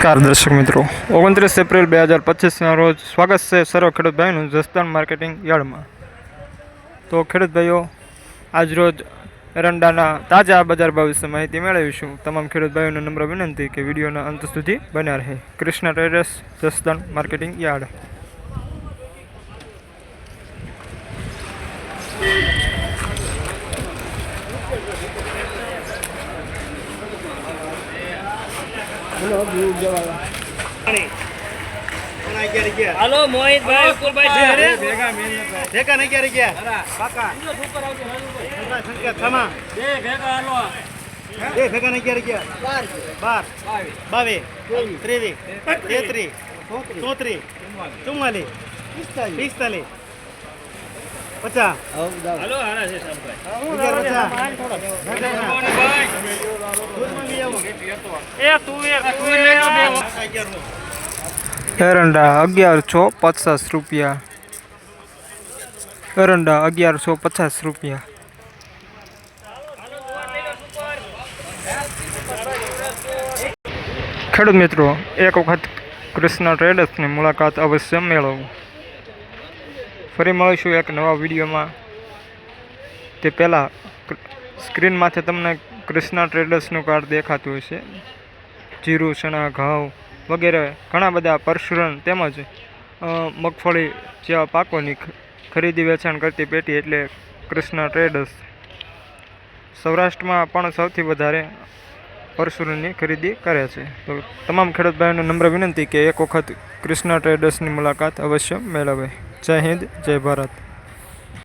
નમસ્કાર દર્શક મિત્રો. ઓગણત્રીસ એપ્રિલ બે હજાર પચીસના રોજ સ્વાગત છે સર્વ ખેડૂત ભાઈનું માર્કેટિંગ યાર્ડમાં. તો ખેડૂત ભાઈઓ આજરોજ એરંડાના તાજા બજાર ભાવ વિશે માહિતી મેળવીશું. તમામ ખેડૂત ભાઈઓને નમ્ર વિનંતી કે વિડીયોના અંત સુધી બન્યા રહે. Krishna traders Jasdan marketing yard. હાલો મોહિતભાઈ ઉકુલભાઈ ભેગા નહીં ક્યારે ગયા? પાકા. સંકેત થમા. બે ભેગા હાલો. બે ભેગા નહીં ક્યારે ગયા? બાર. બાવીસ. ત્રેવીસ. તેત્રીસ. ચોત્રીસ. ચુમ્માલીસ. પિસ્તાલીસ. પચાસ. હાલો હારા છે સાહેબભાઈ પચાસ. એરંડા અગિયારસો પચાસ રૂપિયા. એરંડા અગિયારસો પચાસ રૂપિયા. ખેડૂત મિત્રો, એક વખત કૃષ્ણ ટ્રેડર્સની મુલાકાત અવશ્ય મેળવો. ફરી મળીશું એક નવા વિડીયોમાં. તે પહેલાં સ્ક્રીનમાંથી તમને કૃષ્ણા ટ્રેડર્સનું કાર્ડ દેખાતું હશે. જીરું, ચણા ઘઉં વગેરે ઘણા બધા પરશુરણ તેમજ મગફળી જેવા પાકોની ખરીદી વેચાણ કરતી પેટી એટલે કૃષ્ણા ટ્રેડર્સ. સૌરાષ્ટ્રમાં પણ સૌથી વધારે પરશુરણની ખરીદી કરે છે. તો તમામ ખેડૂત ભાઈઓને નમ્ર વિનંતી કે એક વખત કૃષ્ણા ટ્રેડર્સની મુલાકાત અવશ્ય મેળવે. જય હિન્દ, જય ભારત.